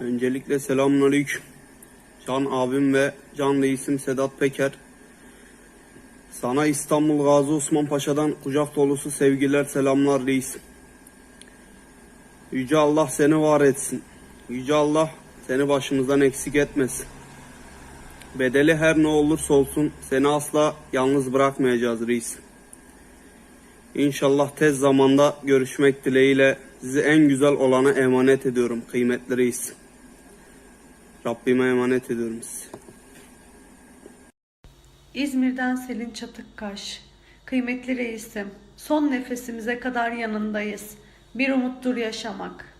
Öncelikle selamünaleyküm. Can abim ve can reisim Sedat Peker. Sana İstanbul Gazi Osman Paşa'dan kucak dolusu sevgiler, selamlar reisim. Yüce Allah seni var etsin. Yüce Allah seni başımızdan eksik etmesin. Bedeli her ne olursa olsun seni asla yalnız bırakmayacağız reis. İnşallah tez zamanda görüşmek dileğiyle sizi en güzel olana emanet ediyorum kıymetli reis. Rabbime emanet ediyorum sizi. İzmir'den Selin Çatıkkaş. Kıymetli reisim, son nefesimize kadar yanındayız. Bir umuttur yaşamak.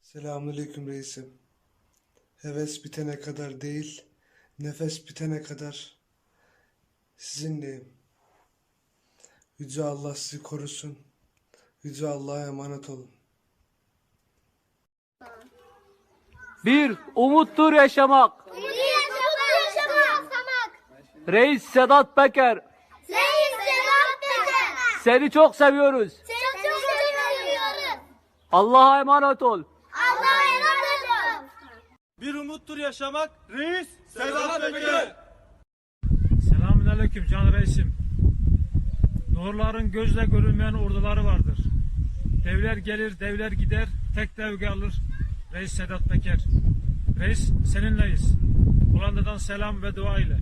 Selamünaleyküm reisim. Heves bitene kadar değil, nefes bitene kadar sizinleyim. Yüce Allah sizi korusun. Yüce Allah'a emanet olun. Bir umuttur yaşamak. Reis Sedat Peker. Seni çok seviyoruz. Allah'a emanet ol. Bir umuttur yaşamak. Reis Sedat Peker. Selamünaleyküm can reisim. Doğruların gözle görülmeyen orduları vardır. Devler gelir, devler gider, tek devge alır. Reis Sedat Peker. Reis seninleyiz. Hollanda'dan selam ve dua ile.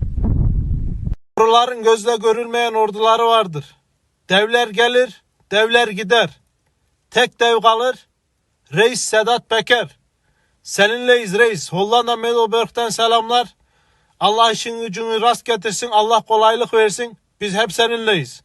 Doğruların gözle görülmeyen orduları vardır. Devler gelir, devler gider. Tek dev kalır, Reis Sedat Peker. Seninleyiz reis. Hollanda Middelburg'dan selamlar. Allah işin gücünü rast getirsin, Allah kolaylık versin. Biz hep seninleyiz.